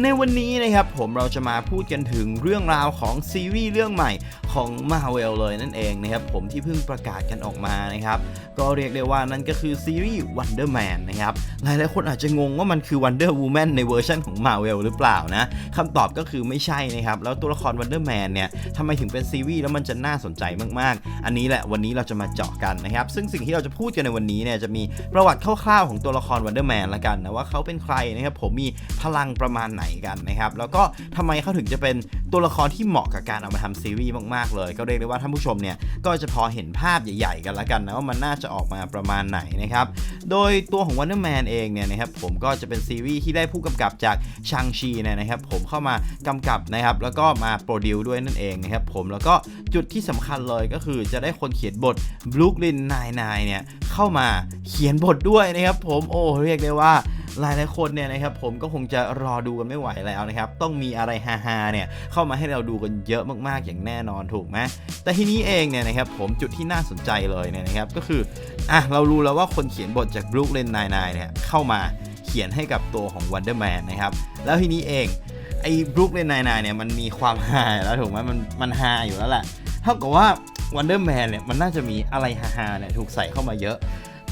ในวันนี้นะครับผมเราจะมาพูดกันถึงเรื่องราวของซีรีส์เรื่องใหม่ของ Marvel เลยนั่นเองนะครับผมที่เพิ่งประกาศกันออกมานะครับก็เรียกได้ว่านั่นก็คือซีรีส์ Wonder Man นะครับหลายๆคนอาจจะงงว่ามันคือ Wonder Woman ในเวอร์ชันของ Marvel หรือเปล่านะคำตอบก็คือไม่ใช่นะครับแล้วตัวละคร Wonder Man เนี่ยทำไมถึงเป็นซีรีส์แล้วมันจะน่าสนใจมากๆ อันนี้แหละวันนี้เราจะมาเจาะกันนะครับซึ่งสิ่งที่เราจะพูดกันในวันนี้เนี่ยจะมีประวัติคร่าวๆของตัวละคร Wonder Man ละกันนะว่าเขาเป็นใครนะครับผมมีพลังประมาณไหนกันนะครับ แล้วก็ทำไมเขาถึงจะเป็นตัวละครที่เหมาะกับการเอามาทำซีรีส์มากๆเลย ก็เรียกได้ว่าท่านผู้ชมเนี่ยก็จะพอเห็นภาพใหญ่ๆกันละกันนะว่ามันน่าจะออกมาประมาณไหนนะครับ โดยตัวของ Wonder Man เองเนี่ยนะครับผมก็จะเป็นซีรีส์ที่ได้ผู้กำกับจากชางชีเนี่ยนะครับผมเข้ามากำกับนะครับแล้วก็มาโปรดิวด้วยนั่นเองนะครับผมแล้วก็จุดที่สำคัญเลยก็คือจะได้คนเขียนบท Brooklyn Nine-Nine เนี่ยเข้ามาเขียนบทด้วยนะครับผมโอ้เรียกได้ว่า หลายหลายๆคนเนี่ยนะครับผมก็คงจะรอดูกันไม่ไหวแล้วนะครับ ต้องมีอะไรฮาๆเนี่ยเข้ามาให้เราดูกันเยอะมากๆอย่างแน่นอนถูกไหมแต่ทีนี้เองเนี่ยนะครับผมจุดที่น่าสนใจเลยเนี่ยนะครับก็คืออะเรารู้แล้วว่าคนเขียนบทจาก Brooklyn Nine-Nine เนี่ยเข้ามาเขียนให้กับตัวของ Wonder Man นนะครับแล้วทีนี้เองไอ้ Brooklyn Nine-Nine เนี่ยมันมีความฮาแล้วถูกไหมมันมันฮาอยู่แล้วแหละเท่ากับว่า Wonder Man เนี่ยมันน่าจะมีอะไรฮาๆเนี่ยถูกใส่เข้ามาเยอะ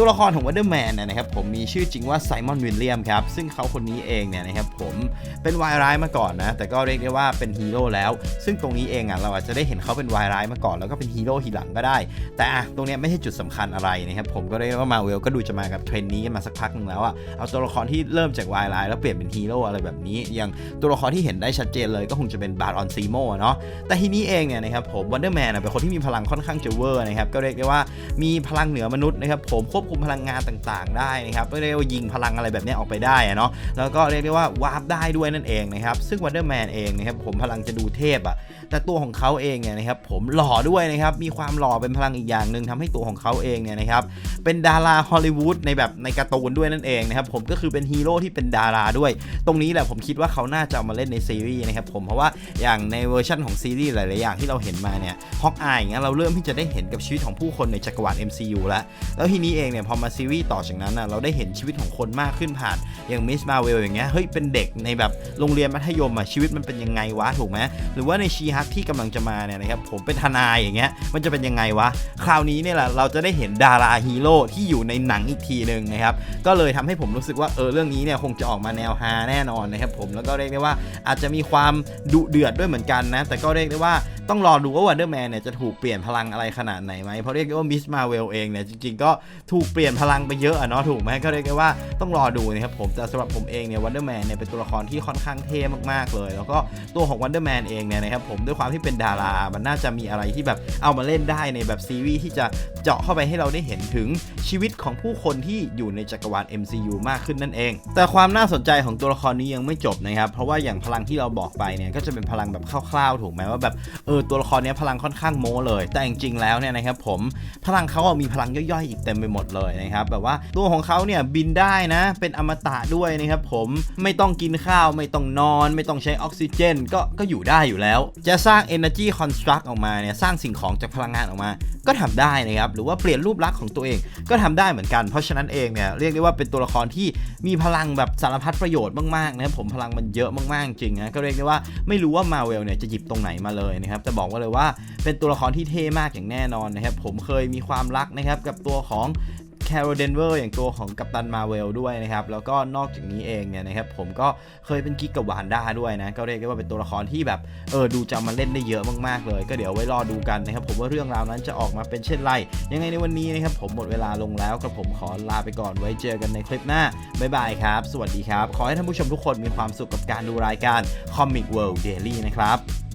ตัวละครของ Wonder Man เนี่ยนะครับผมมีชื่อจริงว่าไซมอนวิลเลียมครับซึ่งเขาคนนี้เองเนี่ยนะครับผมเป็นวายร้ายมาก่อนนะแต่ก็เรียกได้ว่าเป็นฮีโร่แล้ว ซึ่งตรงนี้เองอะเราอาจจะได้เห็นเขาเป็นวายร้ายมาก่อนแล้วก็เป็นฮีโร่ทีหลังก็ได้ แต่อะตรงนี้ไม่ใช่จุดสำคัญอะไรนะครับผมก็เรียกได้ว่ามาเวลก็ดูจะมากับเทรนนี้กันมาสักพักหนึงแล้วอะเอาตัวละครที่เริ่มจากวายร้ายแล้วเปลี่ยนเป็นฮีโร่อะไรแบบนี้ อย่างตัวละครที่เห็นได้ชัดเจนเลยก็คงจะเป็นบารออนซีโมเนาะแต่ทีนี้เองเนี่ยนะครับผมวันเดอร์แมนเป็นคนที่มีพลังค่อนข้างจะเวอร์นะครับก็เรียกได้ว่ามีพลังเหนือมนุษย์นะครับผมควบคุมพลังงานต่างๆ ได้นะครับเรียกว่ายิงพลังอะไรแบบนี้ออกไปได้เนาะแล้วก็เรียกได้ว่าวาร์ปได้ด้วยนั่นเองนะครับซึ่งวันเดอร์แมนเองนะครับผมพลังจะดูเทพอะแต่ตัวของเขาเองเนี่ยนะครับผมหล่อด้วยนะครับมีความหล่อเป็นพลังอีกอย่างหนึ่งทำให้ตัวของเขาเองเนี่ยนะครับเป็นดาราฮอลลีวูดในแบบในการ์ตูนด้วยนั่นเองนะครับผมก็คือเป็นฮีโร่ที่เป็นดาราด้วย ตรงนี้แหละผมคิดว่าเขาน่าจะามาเล่นในซีรีส์นะครับผมเพราะว่าอย่างในเวอร์ชันของซีรีส์หลาย ๆ อย่างที่เราเห็นมาเนี่ยฮอกอายอย่างเงี้ยเราเริ่มที่จะได้เห็นกับชีวิตของผู้คนในจักรวาล MCU แล้ว แล้วทีนี้เองเนี่ยพอมาซีรีส์ต่อจากนั้นนะเราได้เห็นชีวิตของคนมากขึ้นผ่านอย่างมิสมาเวลอย่างเงี้ยเฮ้ยเป็นเด็กในแบบโรงเรียนมัธยมอะชีวิตมันเป็นยังไงวะถูกไหมหรือว่าในชีฮักที่กำลังจะมาเนี่ยนะครับผมเป็นทนายอย่างเงี้ยมันจะเป็นยังไงวะคราวนี้เนี่ยแหละเราจะได้เห็นดาราฮีโร่ที่อยู่ในหนังอีกทีหนึ่งนะครับก็เลยทำให้ผมรู้สึกว่าเออเรื่องนี้เนี่ยคงจะออกมาแนวฮาแน่นอนนะครับผมแล้วก็เรียกได้ว่าอาจจะมีความดุเดือดด้วยเหมือนกันนะแต่ก็เรียกได้ว่า ต้องรอดูว่าวันเดอร์แมนเนี่ยจะถูกเปลี่ยนพลังอะไรขนาดไหนไหมเพราะเรียกได้ว่ามิสมาเวลเองเนี่ยจริงๆ ก็ถูกเปลี่ยนพลังไปเยอะอะเนาะถูกไหมก็เรียกได้ว่าต้องรอดูนะครับผมแต่สำหรับผมเองเนี่ยวันเดอร์แมนเนี่ยเป็นตัวละครที่ค่อนข้างเท่มากๆเลย แล้วก็ตัวของวันเดอร์แมนเองเนี่ยนะครับผมด้วยความที่เป็นดารา มันน่าจะมีอะไรที่แบบเอามาเล่นได้ในแบบซีรีส์ที่จะเจาะเข้าไปให้เราได้เห็นถึงชีวิตของผู้คนที่อยู่ในจักรวาล MCU มากขึ้นนั่นเอง แต่ความน่าสนใจของตัวละครนี้ยังไม่จบนะครับเพราะว่าอย่างพลังที่เราบอกไปเนี่ยก็จะเป็นพลังแบบคร่าวๆถูกไหมว่าแบบเออตัวละครนี้พลังค่อนข้างโม้เลย แต่จริงๆแล้วเนี่ยนะครับผมพลังเขามีพลังย่อยๆอีกเต็มไปหมดเลยนะครับแบบว่าตัวของเขาเนี่ยบินได้นะ เป็นอมตะด้วยนะครับผมไม่ต้องกินข้าวไม่ต้องนอน ไม่ต้องใช้ออกซิเจน ก็ก็อยู่ได้อยู่แล้ว จะสร้าง Energy Construct ออกมาเนี่ยสร้างสิ่งของจากพลังงานออกมา ก็ทำได้นะครับหรือว่าเปลี่ยนรูปลักษณ์ของตัวเองก็ทำได้เหมือนกัน เพราะฉะนั้นเองเนี่ยเรียกได้ว่าเป็นตัวละครที่มีพลังแบบสารพัดประโยชน์มากๆนะครับผมพลังมันเยอะมากๆจริงนะก็เรียกได้ว่าไม่รู้ว่ามาเวลเนี่ยจะหยิบตรงไหนมาเลยนะครับแต่บอกว่าเลยว่าเป็นตัวละครที่เท่มากอย่างแน่นอนนะครับ ผมเคยมีความรักนะครับกับตัวของแคโรเดนเวอร์อย่างตัวของกัปตันมาเวลด้วยนะครับ แล้วก็นอกจากนี้เองเนี่ยนะครับผมก็เคยเป็นกิ๊กกับวานด้าด้วยนะ ก็เรียกได้ว่าเป็นตัวละครที่แบบเออดูจะมาเล่นได้เยอะมากๆเลย ก็เดี๋ยวไว้รอดูกันนะครับ ผมว่าเรื่องราวนั้นจะออกมาเป็นเช่นไร ยังไงในวันนี้นะครับผมหมดเวลาลงแล้วกับผมขอลาไปก่อนไว้เจอกันในคลิปหน้าบ๊ายบายครับ สวัสดีครับ ขอให้ท่านผู้ชมทุกคนมีความสุขกับการดูรายการ Comic World Daily นะครับ